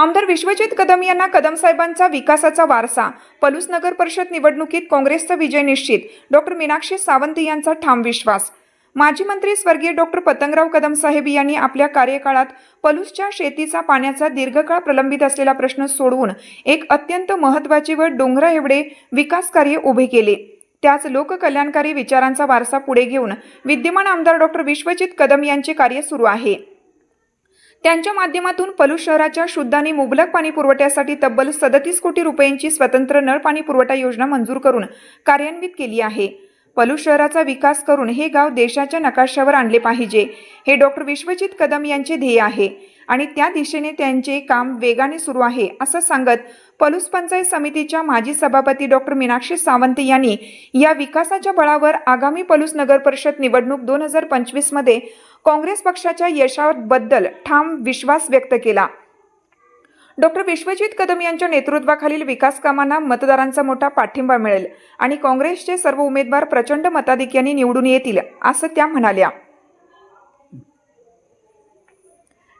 आमदार विश्वजित कदम यांना कदम साहेबांचा विकासाचा वारसा. पलूस नगर परिषद निवडणुकीत काँग्रेसचा विजय निश्चित. डॉक्टर मीनाक्षी सावंत यांचा ठाम विश्वास. माजी मंत्री स्वर्गीय डॉक्टर पतंगराव कदम साहेब यांनी आपल्या कार्यकाळात पलूसच्या शेतीचा पाण्याचा दीर्घकाळ प्रलंबित असलेला प्रश्न सोडवून एक अत्यंत महत्त्वाचे व डोंगरा एवढे विकास कार्य उभे केले. त्याच लोककल्याणकारी विचारांचा वारसा पुढे घेऊन विद्यमान आमदार डॉक्टर विश्वजित कदम यांचे कार्य सुरू आहे. त्यांच्या माध्यमातून पलूस शहराच्या शुद्ध आणि मुबलक पाणी पुरवठ्यासाठी तब्बल सदतीस कोटी रुपयांची स्वतंत्र नळ पाणी पुरवठा योजना मंजूर करून कार्यान्वित केली आहे. पलूस शहराचा विकास करून हे गाव देशाच्या नकाशावर आणले पाहिजे हे डॉक्टर विश्वजित कदम यांचे ध्येय आहे. आणि त्या दिशेने त्यांचे काम वेगाने सुरू आहे असं सांगत पलूस पंचायत समितीच्या माजी सभापती डॉक्टर मीनाक्षी सावंत यांनी या विकासाच्या बळावर आगामी पलूस नगर परिषद निवडणूक दोन हजार पंचवीसमध्ये काँग्रेस पक्षाच्या यशाबद्दल ठाम विश्वास व्यक्त केला. डॉक्टर विश्वजित कदम यांच्या नेतृत्वाखालील विकास कामांना मतदारांचा मोठा पाठिंबा मिळेल आणि काँग्रेसचे सर्व उमेदवार प्रचंड मताधिक्याने निवडून येतील असं त्या म्हणाल्या.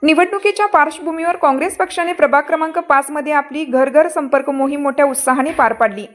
निवडणुकीच्या पार्श्वभूमीवर काँग्रेस पक्षाने प्रभाग क्रमांक पाचमध्ये आपली घरघर संपर्क मोहीम मोठ्या उत्साहाने पार पाडली.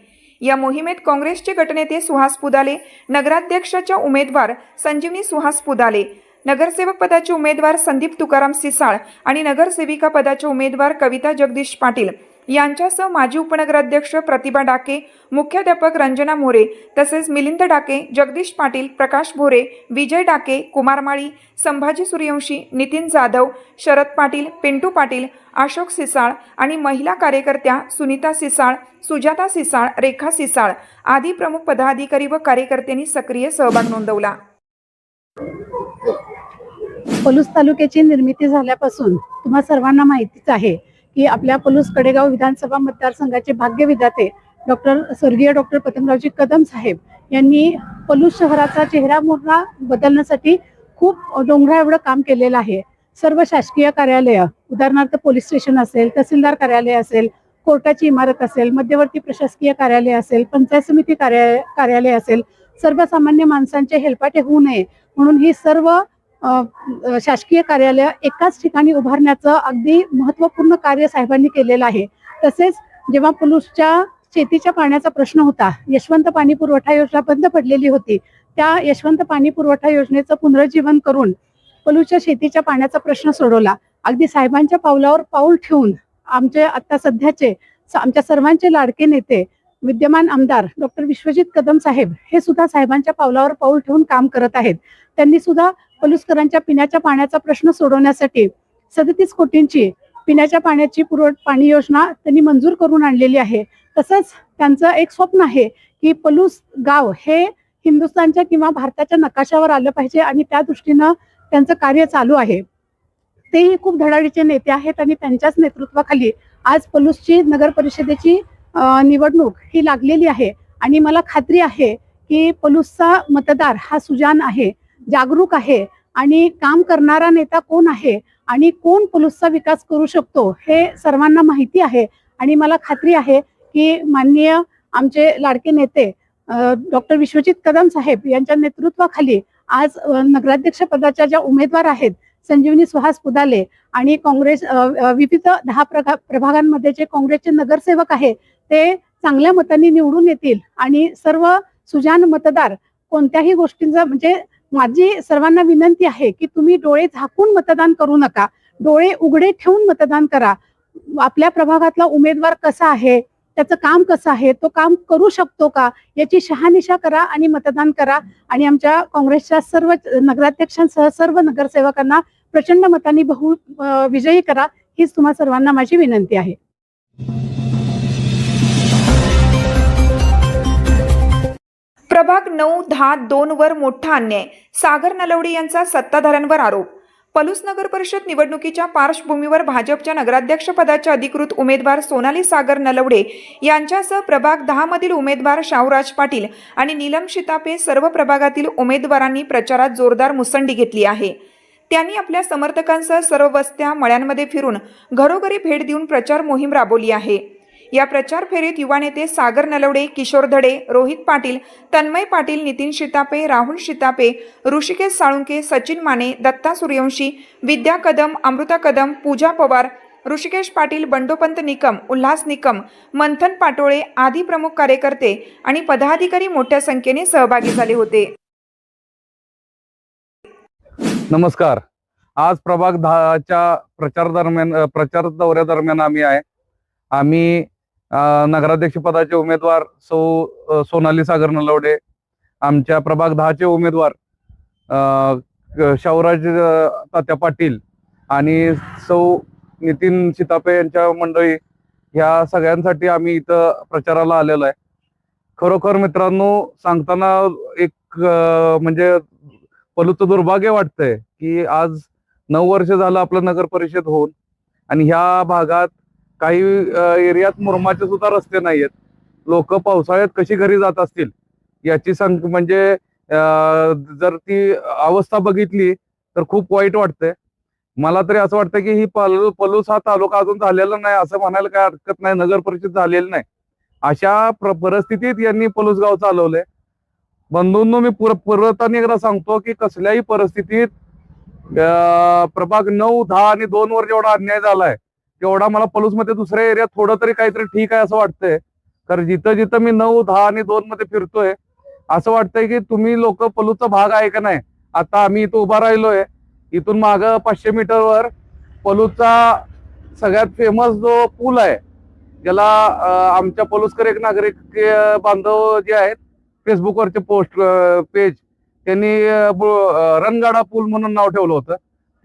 या मोहिमेत काँग्रेसचे गटनेते सुहास पुदाले नगराध्यक्षाच्या उमेदवार संजीवनी सुहास पुदाले नगरसेवक पदाचे उमेदवार संदीप तुकाराम सिसाळ आणि नगरसेविका पदाचे उमेदवार कविता जगदीश पाटील. यांच्यासह माजी उपनगराध्यक्ष प्रतिभा डाके मुख्याध्यापक रंजना मोरे तसेच मिलिंद डाके जगदीश पाटील प्रकाश भोरे विजय डाके कुमार माळी संभाजी सूर्यवंशी नितीन जाधव शरद पाटील पिंटू पाटील अशोक सिसाळ आणि महिला कार्यकर्त्या सुनीता सिसाळ सुजाता सिसाळ रेखा सिसाळ आदी प्रमुख पदाधिकारी व कार्यकर्त्यांनी सक्रिय सहभाग नोंदवला. पलूस तालुक्याची निर्मिती झाल्यापासून तुम्हा सर्वांना माहितीच आहे. की आपल्या पलूस कडेगाव विधानसभा मतदारसंघाचे भाग्य विधाते डॉक्टर स्वर्गीय डॉक्टर पतंगरावजी कदम साहेब यांनी पलूस शहराचा चेहरा मोहरा बदलण्यासाठी खूप डोंगरा एवढं काम केलेलं आहे. सर्व शासकीय कार्यालय उदाहरणार्थ पोलीस स्टेशन असेल तहसीलदार कार्यालय असेल कोर्टाची इमारत असेल मध्यवर्ती प्रशासकीय कार्यालय असेल पंचायत समिती कार्य कार्यालय असेल सर्वसामान्य माणसांचे हेलपाटे होऊ नये. म्हणून ही सर्व शासकीय कार्यालय एकाच ठिकाणी उभारण्याचं अगदी महत्त्वपूर्ण कार्य साहेबांनी केलेलं आहे. तसेच जेव्हा पुलूसच्या शेतीच्या पाण्याचा प्रश्न होता यशवंत पाणी पुरवठा योजना बंद पडलेली होती त्या यशवंत पाणी पुरवठा योजनेचं पुनरुज्जीवन करून पलूच्या शेतीच्या पाण्याचा प्रश्न सोडवला. अगदी साहेबांच्या पावलावर पाऊल ठेवून आमचे आता सध्याचे आमच्या सर्वांचे लाडके नेते विद्यमान आमदार डॉक्टर विश्वजित कदम साहेब हे सुद्धा साहेबांच्या पावलावर पाऊल ठेवून काम करत आहेत. त्यांनी सुद्धा पलुसकरांच्या पिण्याच्या पाण्याचा प्रश्न सोडवण्यासाठी सदतीस कोटींची पिण्याच्या पाण्याची पुरवठ पाणी योजना त्यांनी मंजूर करून आणलेली आहे. तसंच त्यांचं एक स्वप्न आहे की पलूस गाव हे हिंदुस्थानच्या किंवा भारताच्या नकाशावर आलं पाहिजे आणि त्या दृष्टीनं त्यांचं कार्य चालू आहे. तेही खूप धडाडीचे नेते आहेत आणि त्यांच्याच नेतृत्वाखाली आज पलूसची नगर परिषदेची निवडणूक ही लागलेली आहे. आणि मला खात्री आहे की पलूसचा मतदार हा सुजान आहे. जागरूक आहे आणि काम करणारा नेता कोण आहे आणि कोण पलूसचा विकास करू शकतो हे सर्वांना माहिती आहे. आणि मला खात्री आहे की माननीय आमचे लाडके नेते डॉक्टर विश्वजित कदम साहेब यांच्या नेतृत्वाखाली आज नगराध्यक्षपदाच्या नगराध्यक्ष पदाच्या ज्या उमेदवार आहेत संजीवनी सुहास पुदाले आणि काँग्रेस विविध दहा प्रभा प्रभागांमध्ये जे काँग्रेसचे नगरसेवक आहे ते चांगल्या मतांनी निवडून येतील आणि सर्व सुजान मतदार कोणत्याही गोष्टींचा म्हणजे माझी सर्वांना विनंती आहे की तुम्ही डोळे झाकून मतदान करू नका. डोळे उघडे ठेवून मतदान करा. आपल्या प्रभागातला उमेदवार कसा आहे? त्याचं काम कसं आहे? तो काम करू शकतो का? याची शहानिशा करा आणि मतदान करा. आणि आमच्या काँग्रेसच्या सर्व नगराध्यक्षांसह सर्व नगरसेवकांना प्रचंड मतांनी बहु विजयी करा. हीच तुम्हा सर्वांना माझी विनंती आहे. प्रभाग नऊ दहा दोन वर मोठा अन्याय. सागर नलवडे यांचा सत्ताधाऱ्यांवर आरोप. पलूस नगर परिषद निवडणुकीच्या पार्श्वभूमीवर भाजपच्या नगराध्यक्षपदाच्या अधिकृत उमेदवार सोनाली सागर नलवडे यांच्यासह प्रभाग दहा मधील उमेदवार शाहूराज पाटील आणि नीलम शितापे सर्व प्रभागातील उमेदवारांनी प्रचारात जोरदार मुसंडी घेतली आहे. त्यांनी आपल्या समर्थकांसह सर्व वस्त्या मळ्यांमध्ये फिरून घरोघरी भेट देऊन प्रचार मोहीम राबवली आहे. या प्रचार फेरीत युवा नेते सागर नलवडे किशोर धडे रोहित पाटील तन्मय पाटील नितीन शितापे राहुल शितापे ऋषिकेश साळुंके सचिन माने दत्ता सूर्यवंशी विद्या कदम अमृता कदम पूजा पवार ऋषिकेश पाटील बंडोपंत निकम उल्हास निकम मंथन पाटोळे आदी प्रमुख कार्यकर्ते आणि पदाधिकारी मोठ्या संख्येने सहभागी झाले होते. नमस्कार. आज प्रभाग दहाच्या प्रचार दरम्यान प्रचार दौऱ्या दरम्यान आम्ही आहे. आम्ही नगराध्यक्ष पदाचे उमेदवार सौ सोनाली सागर नलवडे आमच्या प्रभाग दहाचे उमेदवार अ, शाहूराज तात्या पाटील आणि सौ नितीन सीतापे यांच्या मंडळी ह्या सगळ्यांसाठी आम्ही इथं प्रचाराला आलेलो आहे. खरोखर मित्रांनो सांगताना एक म्हणजे पलूचं दुर्भाग्य वाटतंय की आज नऊ वर्ष झालं आपलं नगर परिषद होऊन आणि ह्या भागात काही एरियात मुरमाचे सुद्धा रस्ते नाही आहेत लोक पावसाळ्यात कशी घरी जात असतील? याची संख म्हणजे जर ती अवस्था बघितली तर खूप वाईट वाटतंय. मला तरी असं वाटतं की ही पलू पलूस हा तालुका अजून झालेला नाही असं म्हणायला काय हरकत नाही. नगर परिषद झालेली नाही. अशा परिस्थितीत यांनी पलूस गाव चालवलंय. बंधूंनो मी पुर परत एकदा सांगतो की कसल्याही परिस्थितीत प्रभाग नऊ दहा आणि दोन वर जेवढा अन्याय झालाय तेवढा मला पलूसमध्ये दुसऱ्या एरियात थोडं तरी काहीतरी ठीक आहे असं वाटतंय. कारण जिथं जिथं मी नऊ दहा आणि दोन मध्ये फिरतोय असं वाटतंय की तुम्ही लोक पलूसचा भाग आहे का नाही? आता आम्ही इथं उभा राहिलोय. इथून माग पाचशे मीटरवर पलूसचा सगळ्यात फेमस जो पूल आहे ज्याला आमच्या पलूसकर एक नागरिक बांधव जे आहेत फेसबुकवरचे पोस्ट पेज त्यांनी रणगाडा पूल म्हणून नाव ठेवलं होतं.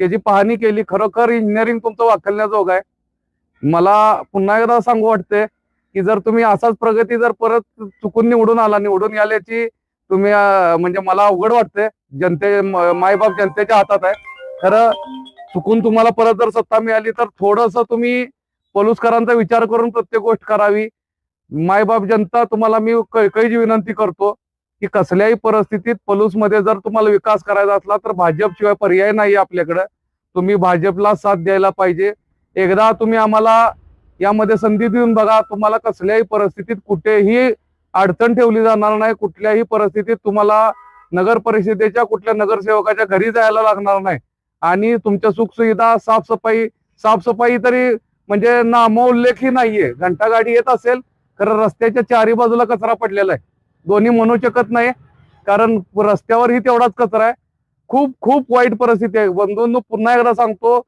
त्याची पाहणी केली. खरोखर इंजिनिअरिंग तुमचं वाखलण्याजोग आहे. मला पुन्हा एकदा सांगू वाटते की जर तुम्ही असाच प्रगती जर परत चुकून निवडून आला निवडून आल्याची तुम्ही म्हणजे मला अवघड वाटते जनते मायबाप जनतेच्या हातात आहे. खरं चुकून तुम्हाला परत जर सत्ता मिळाली तर थोडस तुम्ही पलुसकरांचा विचार करून प्रत्येक गोष्ट करावी. मायबाप जनता तुम्हाला मी कळकळीची विनंती करतो की कसल्याही परिस्थितीत पलूसमध्ये जर तुम्हाला विकास करायचा असला तर भाजप शिवाय पर्याय नाही आपल्याकडे. तुम्ही भाजपला साथ द्यायला पाहिजे. एकदा तुम्ही आम्हाला यामध्ये संधी देऊन बघा तुम्हाला कसल्याही परिस्थितीत कुठेही अडचण ठेवली जाणार नाही कुठल्याही परिस्थितीत तुम्हाला नगर परिषदेच्या कुठल्या नगरसेवकाच्या घरी जायला लागणार नाही. आणि तुमच्या सुखसुविधा साफसफाई साफसफाई तरी म्हणजे नामोल्लेखही नाहीये. घंटागाडी येत असेल कारण रस्त्याच्या चारी बाजूला कचरा पडलेला आहे. दोन्ही म्हणू शकत नाही कारण रस्त्यावरही तेवढाच कचरा आहे. खूप खूप वाईट परिस्थिती आहे. बंधूंनो पुन्हा एकदा सांगतो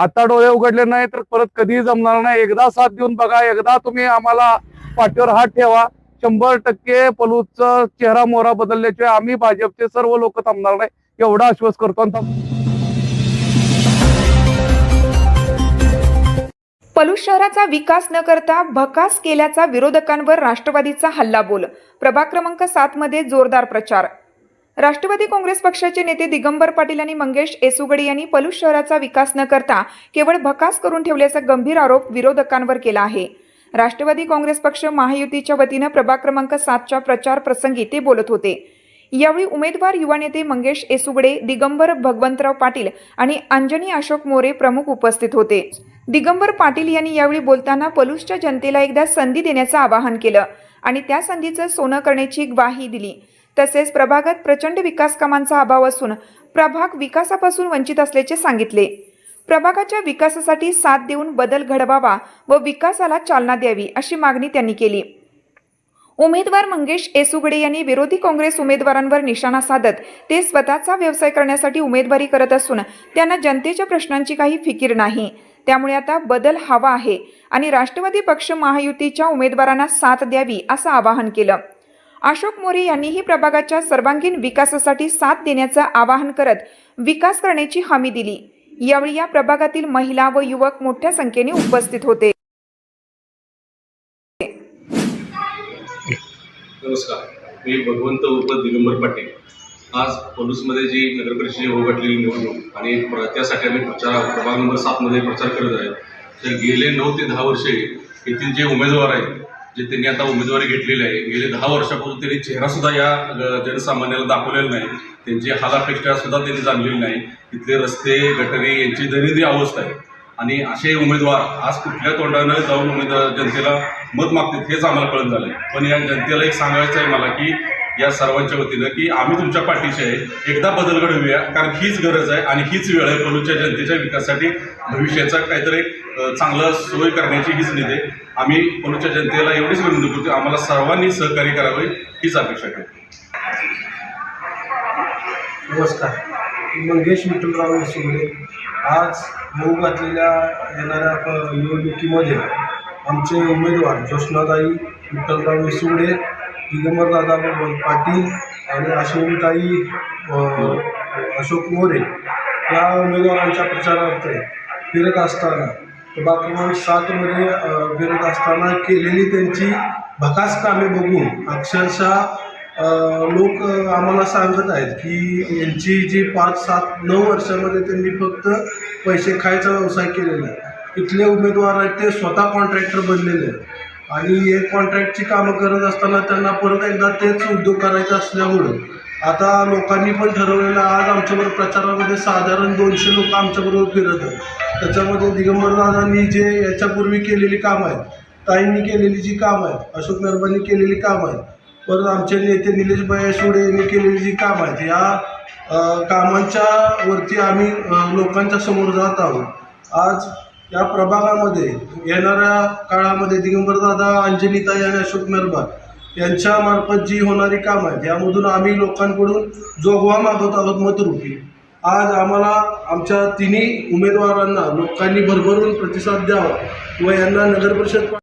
आता डोळे उघडले नाही तर परत कधीही जमणार नाही. एकदा साथ देऊन बघा एकदा तुम्ही आम्हाला पाठीवर हात ठेवा. शंभर टक्के पलूचा चेहरा मोहरा बदलल्याशिवाय आम्ही भाजपचे सर्व लोक थांबणार नाही. एवढा आश्वास करतो आणि पलूस शहराचा विकास न करता भकास केल्याचा विरोधकांवर राष्ट्रवादीचा हल्लाबोल. प्रभाग क्रमांक सात मध्ये जोरदार प्रचार. राष्ट्रवादी काँग्रेस पक्षाचे नेते दिगंबर पाटील आणि मंगेश एसुगडे यांनी पलूस शहराचा विकास न करता केवळ भकास करून ठेवल्याचा गंभीर आरोप विरोधकांवर केला आहे. राष्ट्रवादी काँग्रेस पक्ष महायुतीच्या वतीनं प्रभाग क्रमांक सातच्या प्रचार प्रसंगी ते बोलत होते. यावेळी उमेदवार युवा नेते मंगेश एसुगडे दिगंबर भगवंतराव पाटील आणि अंजनी अशोक मोरे प्रमुख उपस्थित होते. दिगंबर पाटील यांनी यावेळी बोलताना पलूसच्या जनतेला एकदा संधी देण्याचं आवाहन केलं आणि त्या संधीचं सोनं करण्याची ग्वाही दिली. तसेच प्रभागात प्रचंड विकास कामांचा अभाव असून प्रभाग विकासापासून वंचित असल्याचे सांगितले. प्रभागाच्या विकासासाठी साथ देऊन बदल घडवावा व विकासाला चालना द्यावी अशी मागणी त्यांनी केली. उमेदवार मंगेश एसुगडे यांनी विरोधी काँग्रेस उमेदवारांवर निशाणा साधत ते स्वतःचा व्यवसाय करण्यासाठी उमेदवारी करत असून त्यांना जनतेच्या प्रश्नांची काही फिकीर नाही. त्यामुळे आता बदल हवा आहे आणि राष्ट्रवादी पक्ष महायुतीच्या उमेदवारांना साथ द्यावी असं आवाहन केलं. अशोक मोरे यांनीही प्रभागाच्या सर्वांगीण विकासासाठी साथ देण्याचं आवाहन करत विकास करण्याची हमी दिली. यावेळी या प्रभागातील महिला व युवक मोठ्या संख्येने उपस्थित होते. नमस्कार. मी भगवंत उप दिगंबर पाटील. आज पोलूसमध्ये जी नगर परिषदेची नगरपरिषदेची उघडलेली निवडणूक आणि त्यासाठी आम्ही प्रचार प्रभाग नंबर सातमध्ये प्रचार करत आहे. तर गेले नऊ ते दहा वर्षे येथील जे उमेदवार आहेत जे त्यांनी आता उमेदवारी घेतलेली आहे गेले दहा वर्षापासून त्यांनी चेहरासुद्धा या जनसामान्याला दाखवलेला नाही. त्यांची हालापेक्षा सुद्धा त्यांनी जाणलेली नाही. तिथले रस्ते गटरी यांची दरिद्री अवस्था आहे. आणि असे उमेदवार आज कुठल्या तोंडानं जाऊन उमेदवार जनतेला मत मागतात हेच आम्हाला कळून झालं पण या जनतेला एक सांगायचं आहे मला की या सर्वांच्या वतीनं की आम्ही तुमच्या पाठीशी आहे. एकदा बदल घडवूया कारण हीच गरज आहे आणि हीच वेळ आहे पलूच्या जनतेच्या विकासासाठी. भविष्याचा काहीतरी चांगलं सोय करण्याची हीच निधी आहे. आम्ही पलूच्या जनतेला एवढीच विनंती करतो की आम्हाला सर्वांनी सहकार्य करावे हीच अपेक्षा करतो नमस्कार. मंगेश विठ्ठलराव शिंदे. आज होऊ घातलेल्या येणाऱ्या निवडणुकीमध्ये आमचे उमेदवार जोशनाताई विठ्ठलराव येसुगडे दिगंबर दादा पाटील आणि अश्विनताई अशोक मोरे या उमेदवारांच्या प्रचारार्थ फिरत असताना प्रभाग क्रमांक सातमध्ये फिरत असताना केलेली त्यांची भकास कामे बघून अक्षरशः लोक आम्हाला सांगत आहेत की यांची जी पाच सात नऊ वर्षामध्ये त्यांनी फक्त पैसे खायचा व्यवसाय केलेला आहे. इथले उमेदवार आहेत ते स्वतः कॉन्ट्रॅक्टर बनलेले आहेत. आणि हे कॉन्ट्रॅक्टची कामं करत असताना त्यांना परत एकदा तेच उद्योग करायचं असल्यामुळं आता लोकांनी पण ठरवलेलं आज आमच्याबरोबर प्रचारामध्ये साधारण दोनशे लोक आमच्याबरोबर फिरत आहेत. त्याच्यामध्ये दिगंबर दादांनी जे याच्यापूर्वी केलेली कामं आहेत ताईंनी केलेली जी कामं आहेत अशोक नरबांनी केलेली कामं आहेत परत आमचे नेते निलेश भाई यांनी केलेली जी कामं आहेत या कामांच्या वरती आम्ही लोकांच्या समोर जात आहोत. आज या प्रभागामध्ये येणाऱ्या काळामध्ये दिगंबरदादा अंजनीताई आणि अशोक नरबार यांच्या मार्फत जी होणारी कामं आहेत यामधून आम्ही लोकांकडून जोगवा मागत आहोत मतरूपी आज आम्हाला आमच्या तिन्ही उमेदवारांना लोकांनी भरभरून प्रतिसाद द्यावा व यांना नगरपरिषद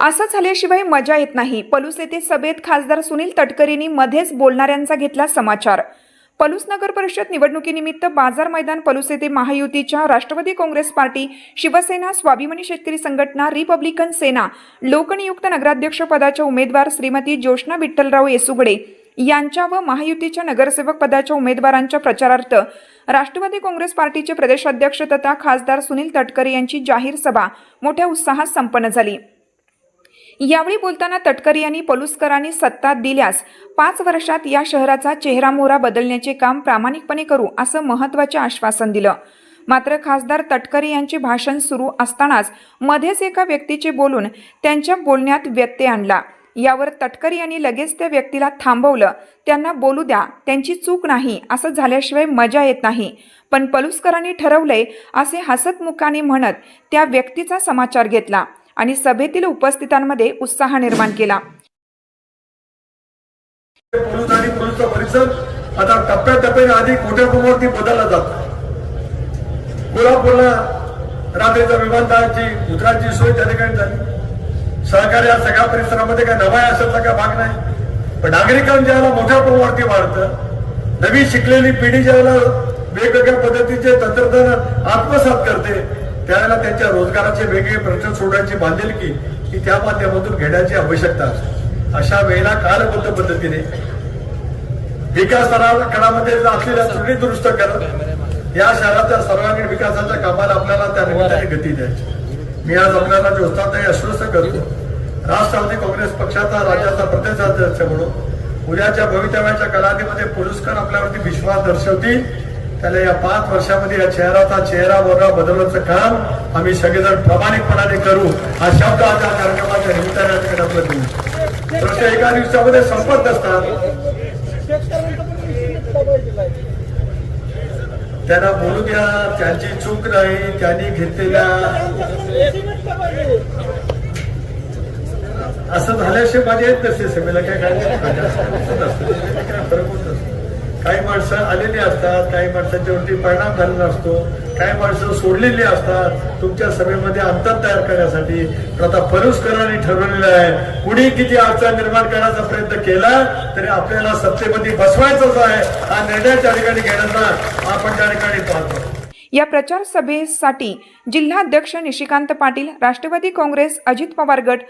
असं झाल्याशिवाय मजा येत नाही. पलूस येथे सभेत खासदार सुनील तटकरेंनी मध्येच बोलणाऱ्यांचा घेतला समाचार. पलूस नगर परिषद निवडणुकीनिमित्त बाजार मैदान पलूस येथे महायुतीच्या राष्ट्रवादी काँग्रेस पार्टी शिवसेना स्वाभिमानी शेतकरी संघटना रिपब्लिकन सेना लोकनियुक्त नगराध्यक्ष पदाच्या उमेदवार श्रीमती ज्योष्णा विठ्ठलराव येसुगडे यांच्या व महायुतीच्या नगरसेवक पदाच्या उमेदवारांच्या प्रचारार्थ राष्ट्रवादी काँग्रेस पार्टीचे प्रदेशाध्यक्ष तथा खासदार सुनील तटकरे यांची जाहीर सभा मोठ्या उत्साहात संपन्न झाली. यावेळी बोलताना तटकरे यांनी पलुसकरांनी सत्ता दिल्यास पाच वर्षात या शहराचा चेहरामोहरा बदलण्याचे काम प्रामाणिकपणे करू असं महत्त्वाचे आश्वासन दिलं. मात्र खासदार तटकरे यांचे भाषण सुरू असतानाच मध्येच एका व्यक्तीचे बोलून त्यांच्या बोलण्यात व्यत्यय आणला. यावर तटकरे यांनी लगेच त्या व्यक्तीला थांबवलं. त्यांना बोलू द्या त्यांची चूक नाही असं झाल्याशिवाय मजा येत नाही. पण पलुसकरांनी ठरवलंय असे हसत मुखाने म्हणत त्या व्यक्तीचा समाचार घेतला. आणि सभेतील उपस्थितांमध्ये उत्साह निर्माण केला. पोलीस आणि पोलीसचा परिसर आता टप्प्याटप्प्याने अधिक मोठ्या प्रमाणावरती बदलला जातो. कोल्हापूरला रात्रीच्या विमानतळाची उतराची सोय त्या ठिकाणी झाली. सहकारी या सगळ्या परिसरामध्ये काय नवा असायचा काय भाग नाही. पण नागरिकांच्या ज्याला मोठ्या प्रमाणावरती वाढतं नवी शिकलेली पिढी ज्याला वेगवेगळ्या पद्धतीचे तंत्रज्ञान आत्मसात करते त्यावेळेला त्यांच्या रोजगाराचे वेगवेगळे प्रश्न सोडण्याची बांधिलकी ही त्या माध्यमातून घेण्याची आवश्यकता असते. अशा वेळेला कालबद्ध पद्धतीने विकास आराखड्यामध्ये असलेल्या त्रुटी दुरुस्त करत या शहराच्या सर्वांगीण विकासाच्या कामाला आपल्याला त्या निमित्ताने गती द्यायची. मी आज आपल्याला जे होता आश्वस्त करतो राष्ट्रवादी काँग्रेस पक्षाचा राज्याचा प्रदेशाध्यक्ष म्हणून उद्याच्या भवितव्याच्या कालावधीमध्ये पुरस्कार आपल्यावरती विश्वास दर्शवतील त्याला या पाच वर्षामध्ये या चेहराचा चेहरा मोठा बदलण्याचं काम आम्ही सगळेजण प्रामाणिकपणाने करू. हा शब्द आज या कार्यक्रमाच्या निमित्ताने देऊ प्रश्न एका दिवसामध्ये संपत नसतात त्यांना बोलू द्या त्यांची चूक नाही त्यांनी घेतलेल्या असं झाल्याशिवाय माझे येत नसते सगळ्याला काय काय फरक होत माणसं आलेली असतात काही माणसांच्यावरती परिणाम झालेला असतो काही माणसं सोडलेली असतात तुमच्या सभेमध्ये अंतर तयार करण्यासाठी. आता परुस्करांनी ठरवलेलं आहे कुणी किती अडचण निर्माण करण्याचा प्रयत्न केला तरी आपल्याला सत्तेमध्ये बसवायचंच आहे. हा निर्णय त्या ठिकाणी घेण्याचा आपण त्या ठिकाणी पाहतो. या प्रचार सभेसाठी जिल्हाध्यक्ष निशिकांत पाटील राष्ट्रवादी काँग्रेस अजित पवार गट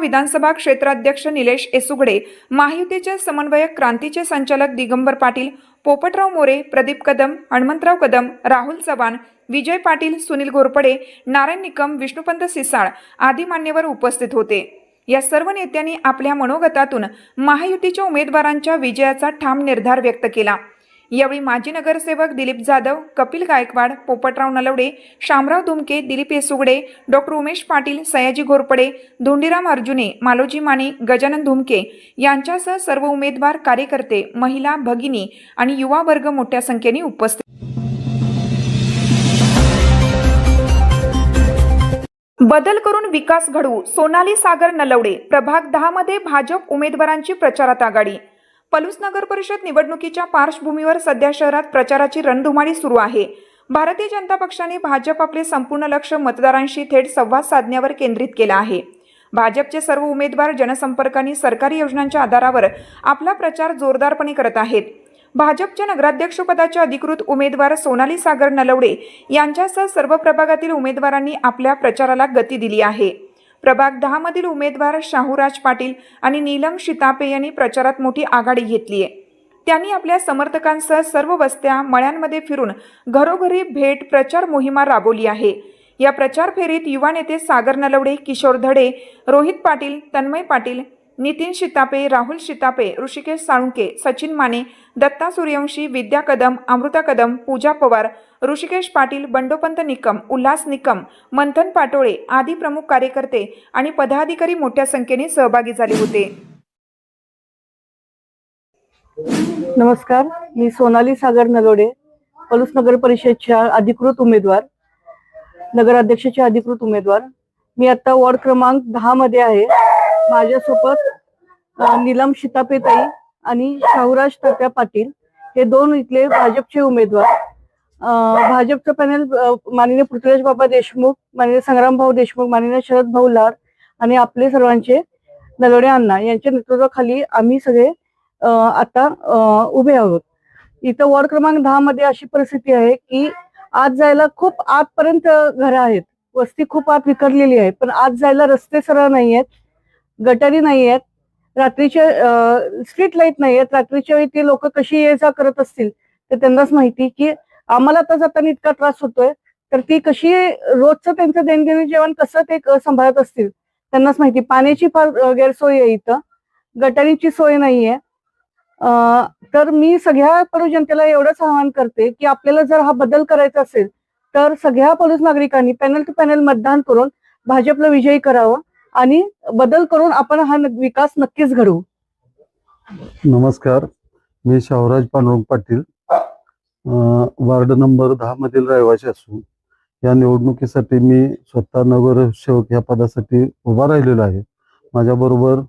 विधानसभा क्षेत्राध्यक्ष निलेश एसुगडे महायुतीचे समन्वयक क्रांतीचे संचालक दिगंबर पाटील पोपटराव मोरे प्रदीप कदम हनुमंतराव कदम राहुल चव्हाण विजय पाटील सुनील घोरपडे नारायण निकम विष्णुपंत सिसाळ आदी मान्यवर उपस्थित होते. या सर्व नेत्यांनी आपल्या मनोगतातून महायुतीच्या उमेदवारांच्या विजयाचा ठाम निर्धार व्यक्त केला. यावेळी माजी नगरसेवक दिलीप जाधव कपिल गायकवाड पोपटराव नलवडे शामराव दुमके दिलीप येसुगडे डॉक्टर उमेश पाटील सयाजी घोरपडे धोंडीराम अर्जुने मालोजी माने गजानन धुमके यांच्यासह सर्व उमेदवार कार्यकर्ते महिला भगिनी आणि युवा वर्ग मोठ्या संख्येने उपस्थित बदल करून विकास घडवू सोनाली सागर नलवडे प्रभाग दहा मध्ये भाजप उमेदवारांची प्रचारात आघाडी पलूस नगर परिषद निवडणुकीच्या पार्श्वभूमीवर सध्या शहरात प्रचाराची रणधुमाळी सुरू आहे. भारतीय जनता पक्षाने भाजप आपले संपूर्ण लक्ष मतदारांशी थेट संवाद साधण्यावर केंद्रित केलं आहे. भाजपचे सर्व उमेदवार जनसंपर्कांनी सरकारी योजनांच्या आधारावर आपला प्रचार जोरदारपणे करत आहेत. भाजपच्या नगराध्यक्षपदाच्या अधिकृत उमेदवार सोनाली सागर नलवडे यांच्यासह सर्व प्रभागातील उमेदवारांनी आपल्या प्रचाराला गती दिली आहे. प्रभाग दहामधील उमेदवार शाहूराज पाटील आणि नीलम शितापे यांनी प्रचारात मोठी आघाडी घेतली आहे. त्यांनी आपल्या समर्थकांसह सर्व वस्त्या मळ्यांमध्ये फिरून घरोघरी भेट प्रचार मोहिमा राबवली आहे. या प्रचार फेरीत युवा नेते सागर नलवडे किशोर धडे रोहित पाटील तन्मय पाटील नितीन शितापे राहुल शितापे ऋषिकेश साळुंके सचिन माने दत्ता सूर्यवंशी विद्या कदम अमृता कदम पूजा पवार ऋषिकेश पाटील बंडोपंत निकम उल्हास निकम मंथन पाटोळे आदी प्रमुख कार्यकर्ते आणि पदाधिकारी मोठ्या संख्येने सहभागी झाले होते. नमस्कार मी सोनाली सागर नलोडे पलूस नगर परिषदच्या अधिकृत उमेदवार नगराध्यक्षाचे अधिकृत उमेदवार. मी आता वॉर्ड क्रमांक दहा मध्ये आहे. माझ्यासोबत नीलम नीलम शितापेताई आणि शाहूराज तात्या पाटील हे दोन इथले भाजपचे उमेदवार. भाजपचं पॅनल माननीय पृथ्वीराज बाबा देशमुख माननीय संग्रामभाऊ देशमुख माननीय शरद भाऊ लाड आणि आपले सर्वांचे नलोडे अण्णा यांच्या नेतृत्वाखाली आम्ही सगळे आता उभे आहोत. इथं वॉर्ड क्रमांक दहा मध्ये अशी परिस्थिती आहे की आत जायला खूप आतपर्यंत घरं आहेत. वस्ती खूप आत विखरलेली आहे पण आत जायला रस्ते सरळ नाही आहेत गटारी नाही आहेत रात्रीचे स्ट्रीट लाइट नाही आहेत रात्रीच्या वेळी ते लोक कशी ये जा करत असतील तर त्यांनाच माहिती की आम्हाला आता जाताना इतका त्रास होतोय तर ती कशी रोजचं त्यांचं दैनंदिन जेवण कसं ते सांभाळत असतील त्यांनाच माहिती पाण्याची फार गैरसोय आहे इथं गटारीची सोय नाहीये. तर मी सगळ्या पडू जनतेला एवढंच आवाहन करते की आपल्याला जर हा बदल करायचा असेल तर सगळ्या पडूस नागरिकांनी पॅनल टू पॅनल मतदान करून भाजपला विजयी करावं. आणि बदल करून आपण हा विकास नक्कीच घडवू. नमस्कार. मी शाहराज पांडुरंग पाटील. वार्ड नंबर दहा मधील रहिवासी असून या निवडणुकीसाठी मी स्वतः नगरसेवक या पदासाठी उभा राहिलेलो आहे. माझ्याबरोबर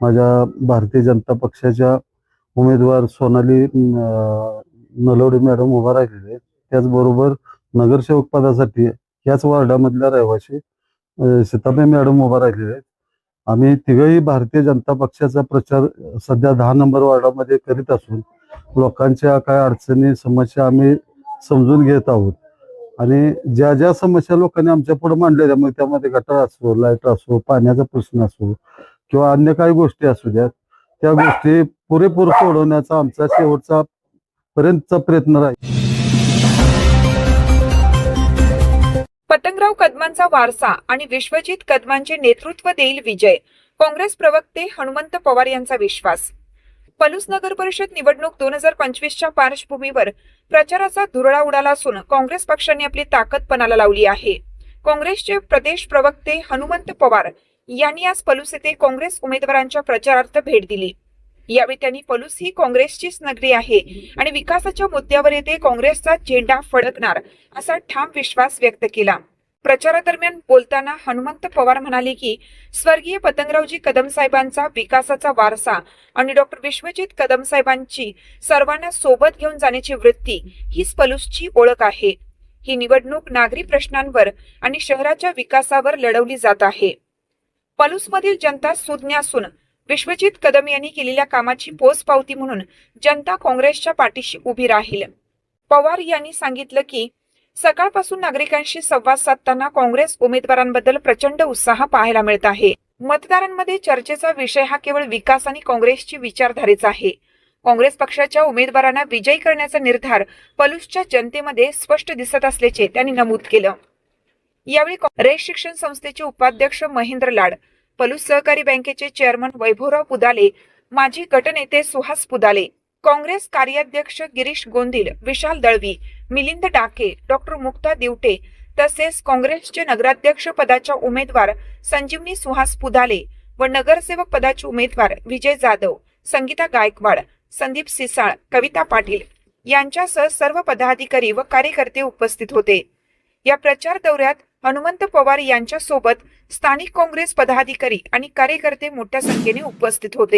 माझ्या भारतीय जनता पक्षाच्या उमेदवार सोनाली नलवडे मॅडम उभा राहिलेले त्याचबरोबर नगरसेवक पदासाठी याच वार्डामधल्या रहिवासी सीताबाई मॅडम उभा राहिलेले आहेत. आम्ही तिघही भारतीय जनता पक्षाचा प्रचार सध्या दहा नंबर वॉर्डामध्ये करीत असून लोकांच्या काय अडचणी समस्या आम्ही समजून घेत आहोत. आणि ज्या ज्या समस्या लोकांनी आमच्या पुढे मांडलेल्या मग त्यामध्ये गटार असो लाइट असो पाण्याचा प्रश्न असो किंवा अन्य काही गोष्टी असू द्यात त्या गोष्टी पुरेपूर सोडवण्याचा आमचा शेवटचा पर्यंतचा प्रयत्न राहील. पतंगराव कदमांचा वारसा आणि विश्वजित कदमांचे नेतृत्व देईल विजय. काँग्रेस प्रवक्ते हनुमंत पवार यांचा विश्वास. पलूस नगर परिषद निवडणूक दोन हजार पंचवीसच्या पार्श्वभूमीवर प्रचाराचा धुरळा उडाला असून काँग्रेस पक्षाने आपली ताकद पणाला लावली आहे. काँग्रेसचे प्रदेश प्रवक्ते हनुमंत पवार यांनी आज पलूस येथे काँग्रेस उमेदवारांच्या प्रचारार्थ भेट दिली. यावेळी त्यांनी पलूस ही काँग्रेसचीच नगरी आहे. आणि विकासाच्या मुद्द्यावर येथे काँग्रेसचा झेंडा फडकणार असा ठाम विश्वास व्यक्त केला. प्रचारादरम्यान बोलताना हनुमंत पवार म्हणाले की स्वर्गीय पतंगरावजी कदम साहेबांचा विकासाचा वारसा आणि डॉक्टर विश्वजित कदम साहेबांची सर्वांना सोबत घेऊन जाण्याची वृत्ती हीच पलूसची ओळख आहे. ही निवडणूक नागरी प्रश्नांवर आणि शहराच्या विकासावर लढवली जात आहे. पलूसमधील जनता सुज्ञ असून विश्वजित कदम यांनी केलेल्या कामाची पोचपावती म्हणून जनता काँग्रेसच्या पाठीशी उभी राहील. पवार यांनी सांगितलं की सकाळपासून नागरिकांशी संवाद साधताना काँग्रेस उमेदवारांबद्दल प्रचंड उत्साह पाहायला मिळत आहे. मतदारांमध्ये चर्चेचा विषय हा केवळ विकास आणि काँग्रेसची विचारधारेच आहे. काँग्रेस पक्षाच्या उमेदवारांना विजयी करण्याचा निर्धार पलूसच्या जनतेमध्ये स्पष्ट दिसत असल्याचे त्यांनी नमूद केलं. यावेळी काँग्रेस शिक्षण संस्थेचे उपाध्यक्ष महेंद्र लाड पलूस सहकारी बँकेचे चेअरमन वैभवराव पुदाले माजी गटनेते सुहास पुदाले काँग्रेस कार्याध्यक्ष गिरीश गोंदिल विशाल दळवी मिलिंद डाके डॉक्टर मुक्ता दिवटे तसेच काँग्रेसचे नगराध्यक्ष पदाच्या उमेदवार संजीवनी सुहास पुदाले व नगरसेवक पदाचे उमेदवार विजय जाधव संगीता गायकवाड संदीप सिसाळ कविता पाटील यांच्यासह सर्व पदाधिकारी व कार्यकर्ते उपस्थित होते. या प्रचार दौऱ्यात हनुमंत पवार यांच्यासोबत स्थानिक काँग्रेस पदाधिकारी आणि कार्यकर्ते मोठ्या संख्येने उपस्थित होते.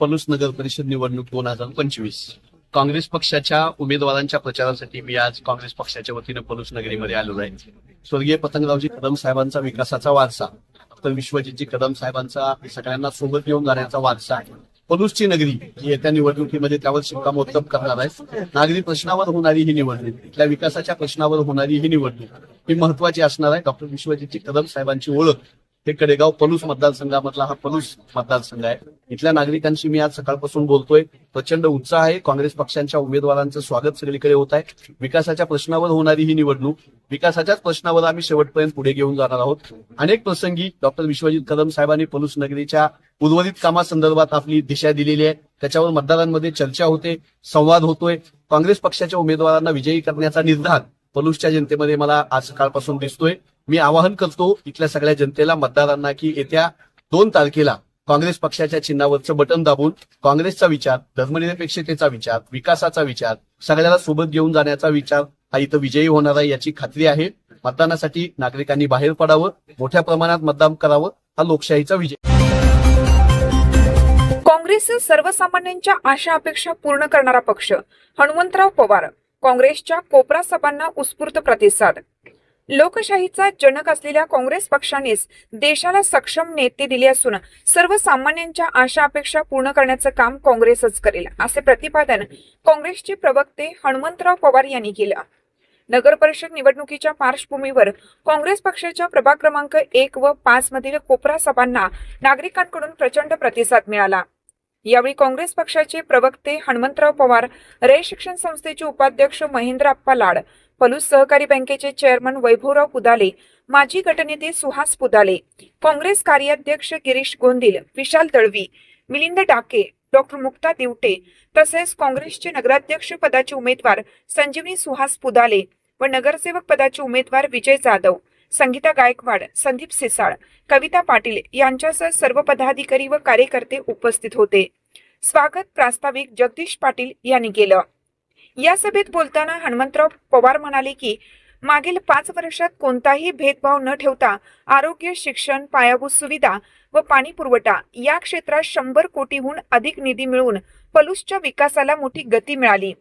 पलूस नगर परिषद निवडणूक दोन हजार पंचवीस. काँग्रेस पक्षाच्या उमेदवारांच्या प्रचारासाठी मी आज काँग्रेस पक्षाच्या वतीनं पलूस नगरीमध्ये आलेलो आहे. स्वर्गीय पतंगरावजी कदम साहेबांचा विकासाचा वारसा तर विश्वजितजी कदम साहेबांचा सगळ्यांना सोबत घेऊन जाण्याचा वारसा आहे. पलूसची नगरी ही येत्या निवडणुकीमध्ये त्यावर शिक्कामोर्तब करणार आहे. नागरी प्रश्नावर होणारी ही निवडणूक इथल्या विकासाच्या प्रश्नावर होणारी ही निवडणूक ही महत्वाची असणार आहे. डॉक्टर विश्वजितजी कदम साहेबांची ओळख हे कडेगाव पलूस मतदारसंघामधला हा पलूस मतदारसंघ आहे. इथल्या नागरिकांशी मी आज सकाळपासून बोलतोय. प्रचंड उत्साह आहे. काँग्रेस पक्षांच्या उमेदवारांचं स्वागत सगळीकडे होत आहे. विकासाच्या प्रश्नावर होणारी ही निवडणूक विकासाच्याच प्रश्नावर आम्ही शेवटपर्यंत पुढे घेऊन जाणार आहोत. अनेक प्रसंगी डॉक्टर विश्वजित कदम साहेबांनी पलूस नगरीच्या उर्वरित कामासंदर्भात आपली दिशा दिलेली आहे. त्याच्यावर मतदारांमध्ये चर्चा होते संवाद होतोय. काँग्रेस पक्षाच्या उमेदवारांना विजयी करण्याचा निर्धार पलूसच्या जनतेमध्ये मला आज सकाळपासून दिसतोय. मी आवाहन करतो इथल्या सगळ्या जनतेला मतदारांना की येत्या दोन तारखेला काँग्रेस पक्षाच्या चिन्हावरचं बटन दाबून काँग्रेसचा विचार धर्मनिरपेक्षतेचा विचार विकासाचा विचार सगळ्याला सोबत घेऊन जाण्याचा विचार हा इथं विजयी होणार आहे याची खात्री आहे. मतदानासाठी नागरिकांनी बाहेर पडावं मोठ्या प्रमाणात मतदान करावं हा लोकशाहीचा विजय. काँग्रेस सर्वसामान्यांच्या आशा अपेक्षा पूर्ण करणारा पक्ष हनुमंतराव पवार काँग्रेसच्या कोपरा सभांना उत्स्फूर्त प्रतिसाद. लोकशाहीचा जनक असलेल्या काँग्रेस पक्षानेच देशाला सक्षम नेते दिले असून सर्वसामान्यांच्या आशा अपेक्षा पूर्ण करण्याचं काम काँग्रेसच करेल असे प्रतिपादन काँग्रेसचे प्रवक्ते हनुमंतराव पवार यांनी केलं. नगर परिषद निवडणुकीच्या पार्श्वभूमीवर काँग्रेस पक्षाच्या प्रभाग क्रमांक एक व पाच मधील कोपरा सभांना नागरिकांकडून प्रचंड प्रतिसाद मिळाला. यावेळी काँग्रेस पक्षाचे प्रवक्ते हनुमंतराव पवार रे शिक्षण संस्थेचे उपाध्यक्ष महेंद्र अप्पा लाड पलूस सहकारी बँकेचे चेअरमन वैभवराव पुदाले माजी गटनेते सुहास पुदाले काँग्रेस कार्याध्यक्ष गिरीश गोंदिल विशाल दळवी मिलिंद डाके डॉक्टर मुक्ता दिवटे तसेच काँग्रेसचे नगराध्यक्ष पदाचे उमेदवार संजीवनी सुहास पुदाले व नगरसेवक पदाचे उमेदवार विजय जाधव संगीता गायकवाड संदीप सिसाळ कविता पाटील यांच्यासह सर्व पदाधिकारी व कार्यकर्ते उपस्थित होते. स्वागत प्रास्ताविक जगदीश पाटील यांनी केलं. या सभेत बोलताना हनुमंतराव पवार म्हणाले की मागील पाच वर्षात कोणताही भेदभाव न ठेवता आरोग्य शिक्षण पायाभूत सुविधा व पाणी पुरवठा या क्षेत्रात शंभर कोटीहून अधिक निधी मिळून पलूसच्या विकासाला मोठी गती मिळाली.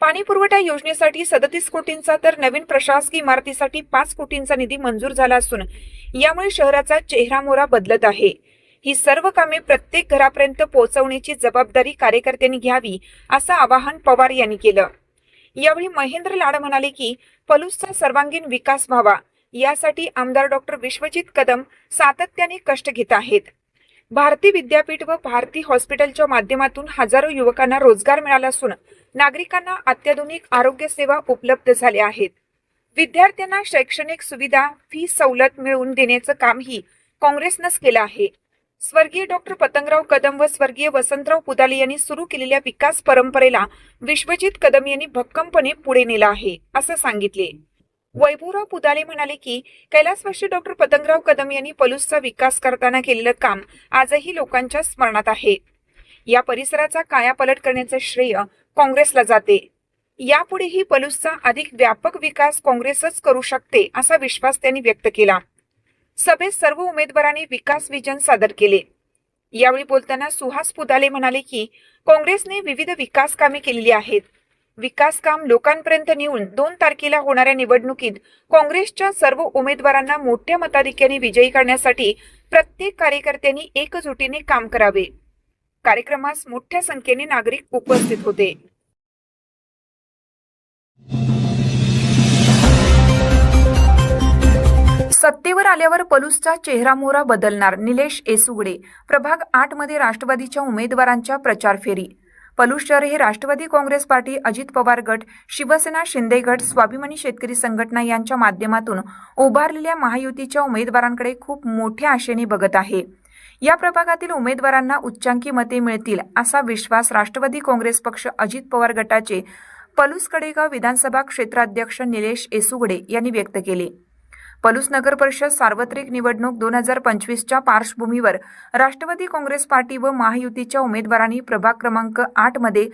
पाणी पुरवठा योजनेसाठी सदतीस कोटींचा तर नवीन प्रशासकीय इमारतीसाठी पाच कोटींचा निधी मंजूर झाला असून यामुळे शहराचा चेहरामोरा बदलत आहे. ही सर्व कामे प्रत्येक घरापर्यंत पोहोचवण्याची जबाबदारी कार्यकर्त्यांनी घ्यावी असं आवाहन पवार यांनी केलं. यावेळी महेंद्र लाड म्हणाले की पलूसचा सर्वांगीण विकास व्हावा यासाठी आमदार डॉक्टर विश्वजित कदम सातत्याने कष्ट घेत आहेत. भारती विद्यापीठ व भारती हॉस्पिटलच्या माध्यमातून हजारो युवकांना रोजगार मिळाला असून नागरिकांना अत्याधुनिक आरोग्य सेवा उपलब्ध झाल्या आहेत. विद्यार्थ्यांना शैक्षणिक सुविधा फी सवलत मिळवून देण्याचं कामही काँग्रेसनंच केलं आहे. स्वर्गीय डॉक्टर पतंगराव कदम व स्वर्गीय वसंतराव पुदाले यांनी सुरू केलेल्या विकास परंपरेला विश्वजित कदम यांनी भक्कमपणे पुढे नेलं आहे असं सांगितले. वैभवराव पुदाले म्हणाले की कैलासवासी डॉक्टर पतंगराव कदम यांनी पलूसचा विकास करताना केलेलं काम आजही लोकांच्या स्मरणात आहे. या परिसराचा कायापलट करण्याचं श्रेय काँग्रेसला जाते. यापुढेही पलूसचा अधिक व्यापक विकास काँग्रेसच करू शकते असा विश्वास त्यांनी व्यक्त केला. सभेत सर्व उमेदवारांनी विकास विजन सादर केले. यावेळी बोलताना सुहास पुदाले म्हणाले की काँग्रेसने विविध विकास कामे केलेली आहेत. विकास काम लोकांपर्यंत नेऊन दोन तारखेला होणाऱ्या निवडणुकीत काँग्रेसच्या सर्व उमेदवारांना मोठ्या मताधिक्याने विजयी करण्यासाठी प्रत्येक कार्यकर्त्यांनी एकजुटीने काम करावे. कार्यक्रमास मोठ्या संख्येने नागरिक उपस्थित होते. सत्तेवर आल्यावर पलूसचा चेहरामोहरा बदलणार निलेश एसुगडे. प्रभाग आठमध्ये राष्ट्रवादीच्या उमेदवारांच्या प्रचार फेरी. पलूस शहर हे राष्ट्रवादी काँग्रेस पार्टी अजित पवार गट शिवसेना शिंदे गट स्वाभिमानी शेतकरी संघटना यांच्या माध्यमातून उभारलेल्या महायुतीच्या उमेदवारांकडे खूप मोठ्या आशेने बघत आहे. या प्रभागातील उमेदवारांना उच्चांकी मते मिळतील असा विश्वास राष्ट्रवादी काँग्रेस पक्ष अजित पवार गटाचे पलूस कडेगाव विधानसभा क्षेत्राध्यक्ष निलेश एसुगडे यांनी व्यक्त केले. पलूस नगर परिषद सार्वत्रिक निवडणूक दोन हजार पंचवीसच्या पार्श्वभूमीवर राष्ट्रवादी काँग्रेस पार्टी व महायुतीच्या उमेदवारांनी प्रभाग क्रमांक आठमध्ये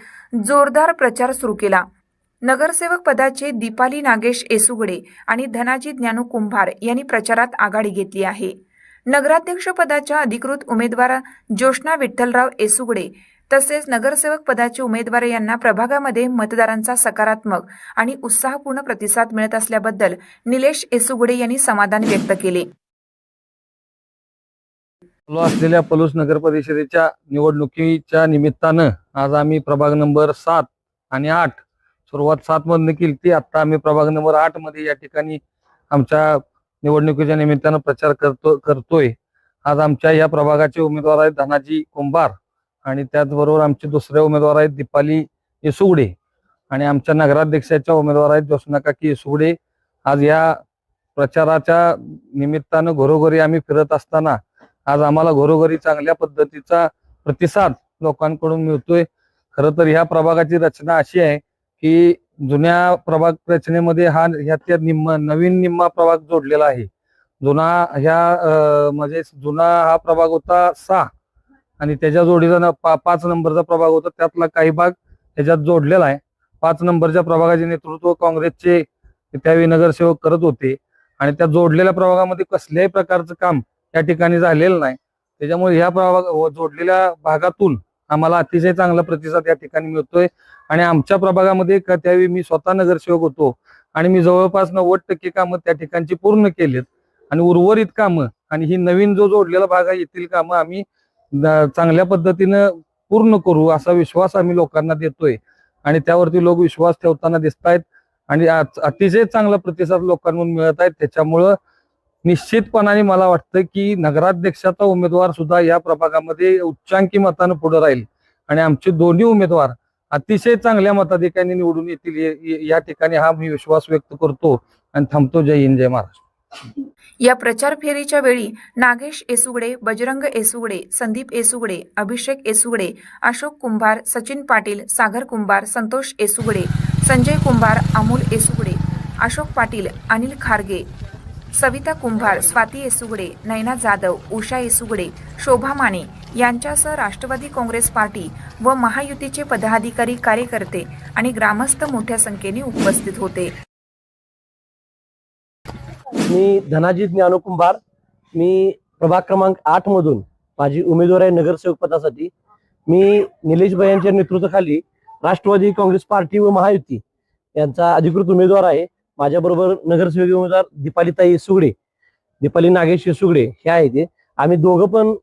जोरदार प्रचार सुरू केला. नगरसेवक पदाचे दीपाली नागेश एसुगडे आणि धनाजी ज्ञानू कुंभार यांनी प्रचारात आघाडी घेतली आहे. नगराध्यक्ष पदाच्या अधिकृत उमेदवार ज्योष्णा विठ्ठलराव एसुगडे तसेच नगरसेवक पदाचे उमेदवार यांना प्रभागामध्ये मतदारांचा सकारात्मक आणि उत्साहपूर्ण प्रतिसाद मिळत असल्याबद्दल निलेश एसुगुडे यांनी समाधान व्यक्त केले. चालू असलेल्या पलूस नगर परिषदेच्या निवडणुकीच्या निमित्तानं आज आम्ही प्रभाग नंबर सात आणि आठ सुरुवात सात मधनं केली ती. आता आम्ही प्रभाग नंबर आठमध्ये या ठिकाणी आमच्या निवडणुकीच्या निमित्तानं प्रचार करतो करतोय. आज आमच्या या प्रभागाचे उमेदवार आहेत धनाजी कुंभार. आणि त्याचबरोबर आमचे दुसरे उमेदवार आहेत दीपाली येसुगडे. आणि आमच्या नगराध्यक्षाच्या उमेदवार आहेत जोशनाकाकी येसुगडे. आज या प्रचाराच्या निमित्तानं घरोघरी आम्ही फिरत असताना आज आम्हाला घरोघरी चांगल्या पद्धतीचा प्रतिसाद लोकांकडून मिळतोय. खरं तर ह्या प्रभागाची रचना अशी आहे की जुन्या प्रभाग रचनेमध्ये हा ह्यात निम्मा नवीन निम्मा प्रभाग जोडलेला आहे. जुना ह्या म्हणजे जुना हा प्रभाग होता सहा. आणि त्याच्या जोडीचा पा- पाच नंबरचा प्रभाग होता. त्यातला काही भाग त्याच्यात जोडलेला आहे. पाच नंबरच्या प्रभागाचे नेतृत्व काँग्रेसचे त्यावेळी नगरसेवक करत होते. आणि त्या जोडलेल्या प्रभागामध्ये कसल्याही प्रकारचं काम या ठिकाणी झालेलं नाही. त्याच्यामुळे ह्या प्रभाग जोडलेल्या भागातून आम्हाला अतिशय चांगला प्रतिसाद या ठिकाणी मिळतोय. आणि आमच्या प्रभागामध्ये त्यावेळी मी स्वतः नगरसेवक होतो. आणि मी जवळपास नव्वद टक्के कामं त्या ठिकाणची पूर्ण केलीत. आणि उर्वरित कामं आणि ही नवीन जो जोडलेला भाग आहे येथील कामं आम्ही चांगल्या पद्धतीनं पूर्ण करू असा विश्वास आम्ही लोकांना देतोय. आणि त्यावरती लोक विश्वास ठेवताना दिसत आहेत आणि अतिशय चांगला प्रतिसाद लोकांमधून मिळत आहेत त्याच्यामुळं निश्चितपणाने मला वाटतं की नगराध्यक्षाचा उमेदवार सुद्धा या प्रभागामध्ये उच्चांकी मतानं पुढे राहील. आणि आमचे दोन्ही उमेदवार अतिशय चांगल्या मताधिकाऱ्यांनी निवडून येतील या ठिकाणी हा मी विश्वास व्यक्त करतो. आणि थांबतो. जय हिंद जय महाराष्ट्र. या प्रचार फेरीच्या वेळी नागेश एसुगडे बजरंग एसुगडे संदीप एसुगडे अभिषेक एसुगडे अशोक कुंभार सचिन पाटील सागर कुंभार संतोष एसुगडे संजय कुंभार अमोल एसुगडे अशोक पाटील अनिल खारगे सविता कुंभार स्वाती येसुगडे नैना जाधव उषा येसुगडे शोभा माने यांच्यासह राष्ट्रवादी काँग्रेस पार्टी व महायुतीचे पदाधिकारी कार्यकर्ते आणि ग्रामस्थ मोठ्या संख्येने उपस्थित होते. मी धनाजी ज्ञानकुंभार मी प्रभाग क्रमांक आठ मधून माझी उमेदवार आहे नगरसेवक पदासाठी. मी निलेश यांच्या नेतृत्वाखाली राष्ट्रवादी काँग्रेस पार्टी व महायुती यांचा अधिकृत उमेदवार आहे. माझ्याबरोबर नगरसेवक उमेदवार दीपालीताई सुगडे दीपाली नागेश सुगडे हे आहे ते. आम्ही दोघं पण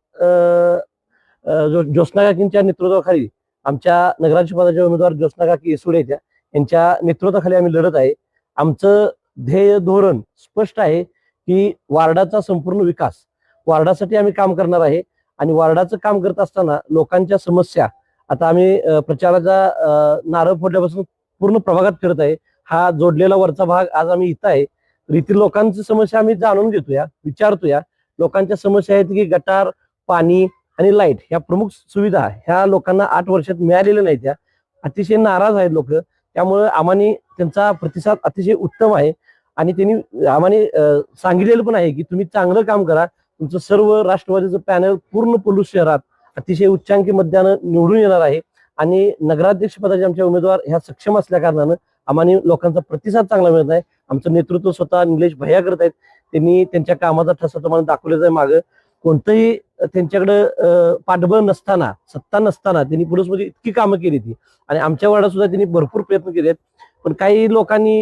ज्योत्ना काकींच्या नेतृत्वाखाली आमच्या नगराध्यक्ष पदाच्या उमेदवार ज्योत्ना काकी सुगडे त्या. यांच्या नेतृत्वाखाली आम्ही लढत आहे. आमचं ध्येय धोरण स्पष्ट आहे की वार्डाचा संपूर्ण विकास वार्डासाठी आम्ही काम करणार आहे आणि वार्डाचं काम करत असताना लोकांच्या समस्या आता आम्ही प्रचाराचा नारळ फोडल्यापासून पूर्ण प्रभागात फिरत आहे. हा जोडलेला वरचा भाग आज आम्ही इथं आहे. तर इथील लोकांची समस्या आम्ही जाणून घेतोया विचारतोया. लोकांच्या समस्या आहेत की गटार पाणी आणि लाइट ह्या प्रमुख सुविधा ह्या लोकांना आठ वर्षात मिळालेल्या नाहीत. त्या अतिशय नाराज आहेत लोक. त्यामुळे आम्हाने त्यांचा प्रतिसाद अतिशय उत्तम आहे. आणि त्यांनी आम्हाने सांगितलेलं पण आहे की तुम्ही चांगलं काम करा. तुमचं सर्व राष्ट्रवादीचं पॅनल पूर्ण पोलूस शहरात अतिशय उच्चांकी मध्यानं निवडून येणार आहे. आणि नगराध्यक्ष पदाचे आमचे उमेदवार ह्या सक्षम असल्या कारणानं आम्हाने लोकांचा प्रतिसाद चांगला मिळत आहे आमचं नेतृत्व स्वतः निलेश भैया करत आहेत. त्यांनी त्यांच्या कामाचा ठसा तुम्हाला दाखवलेला आहे मागं. कोणतंही त्यांच्याकडं पाठबळ नसताना सत्ता नसताना त्यांनी पोलीसमध्ये इतकी कामं केली ती. आणि आमच्या वार्डात सुद्धा त्यांनी भरपूर प्रयत्न केले आहेत पण काही लोकांनी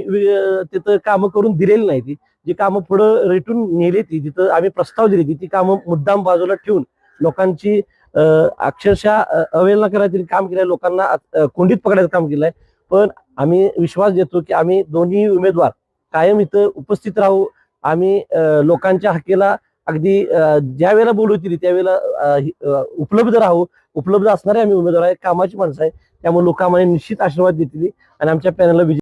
तिथं कामं करून दिलेली नाही ती. जी कामं पुढं रेटून नेली ती जिथं आम्ही प्रस्ताव दिली ती ती कामं मुद्दाम बाजूला ठेवून लोकांची अं, अक्षरशः अवेलना अवहेलना काम केलंय लोकांना कोंडीत पकडायचं काम केलंय. पण आम्ही विश्वास देतो की आम्ही दोन्ही उमेदवार कायम इथं उपस्थित राहू. आम्ही अं, लोकांच्या हक्केला अगदी ज्या वेळेला बोलवतील त्यावेळेला उपलब्ध राहू. उपलब्ध असणारे आम्ही उमेदवार आहे कामाची माणसं आहे त्यामुळे लोक आम्हाला निश्चित आशीर्वाद देतील आणि आमच्या पॅनलला विजय